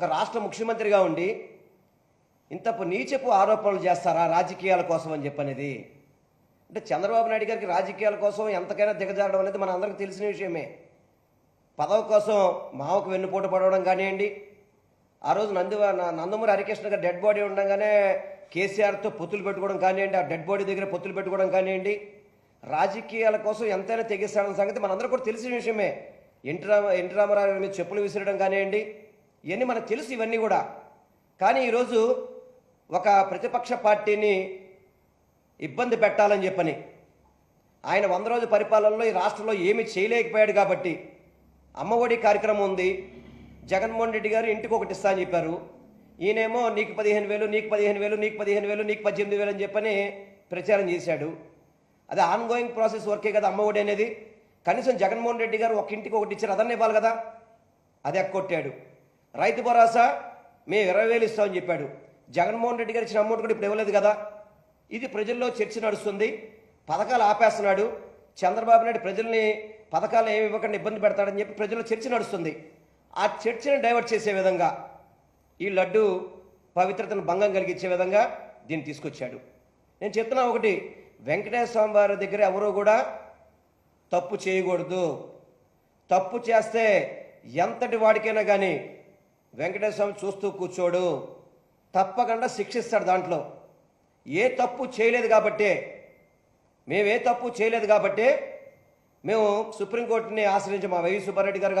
ఒక రాష్ట్ర ముఖ్యమంత్రిగా ఉండి ఇంత నీచపు ఆరోపణలు చేస్తారా రాజకీయాల కోసం అని చెప్పనేది? అంటే చంద్రబాబు నాయుడు గారికి రాజకీయాల కోసం ఎంతకైనా దిగజారడం అనేది మన అందరికీ తెలిసిన విషయమే. పదవి కోసం మావకు వెన్నుపోటు పడవడం కానివ్వండి ఆ రోజు నంది నందమూరి హరికృష్ణ గారు డెడ్ బాడీ ఉండగానే కేసీఆర్తో పొత్తులు పెట్టుకోవడం కానివ్వండి ఆ డెడ్ బాడీ దగ్గర పొత్తులు పెట్టుకోవడం కానివ్వండి రాజకీయాల కోసం ఎంతైనా తెగిస్తాడన్న సంగతి మనందరూ కూడా తెలిసిన విషయమే. ఎన్టీ రామ ఎన్టీ రామారావు గారి మీద చెప్పులు విసిరడం కానివ్వండి ఇవన్నీ మనకు తెలుసు ఇవన్నీ కూడా. కానీ ఈరోజు ఒక ప్రతిపక్ష పార్టీని ఇబ్బంది పెట్టాలని చెప్పని ఆయన వంద రోజు పరిపాలనలో ఈ రాష్ట్రంలో ఏమీ చేయలేకపోయాడు కాబట్టి అమ్మఒడి కార్యక్రమం ఉంది. జగన్మోహన్ రెడ్డి గారు ఇంటికి ఒకటి ఇస్తా అని చెప్పారు. ఈయనేమో నీకు పదిహేను వేలు నీకు పదిహేను వేలు నీకు పదిహేను వేలు నీకు పద్దెనిమిది వేలు అని చెప్పని ప్రచారం చేశాడు. అది ఆన్ గోయింగ్ ప్రాసెస్ వర్కే కదా అమ్మఒడి అనేది. కనీసం జగన్మోహన్ రెడ్డి గారు ఒక ఇంటికి ఒకటి ఇచ్చారు అదన్నీ ఇవ్వాలి కదా అది ఎక్కొట్టాడు. రైతు భరోసా మేము ఇరవై వేలు ఇస్తామని చెప్పాడు. జగన్మోహన్ రెడ్డి గారు ఇచ్చిన అమౌంట్ కూడా ఇప్పుడు ఇవ్వలేదు కదా. ఇది ప్రజల్లో చర్చ నడుస్తుంది. పథకాలు ఆపేస్తున్నాడు. చంద్రబాబు నాయుడు ప్రజల్ని పథకాలు ఏమి ఇవ్వకుండా ఇబ్బంది పెడతాడని చెప్పి ప్రజల్లో చర్చ నడుస్తుంది. ఆ చర్చను డైవర్ట్ చేసే విధంగా ఈ లడ్డు పవిత్రతను భంగం కలిగించే విధంగా దీన్ని తీసుకొచ్చాడు. నేను చెప్తున్నా ఒకటి వెంకటేశ్వర స్వామి వారి దగ్గర ఎవరూ కూడా తప్పు చేయకూడదు. తప్పు చేస్తే ఎంతటి వాడికైనా కానీ వెంకటేశ్వర స్వామి చూస్తూ కూర్చోడు. తప్పకుండా శిక్షిస్తాడు దాంట్లో. ఏ తప్పు చేయలేదు కాబట్టే మేము ఏ తప్పు చేయలేదు కాబట్టే మేము సుప్రీంకోర్టుని ఆశ్రయించి మా వైవి సుబ్బారెడ్డి గారు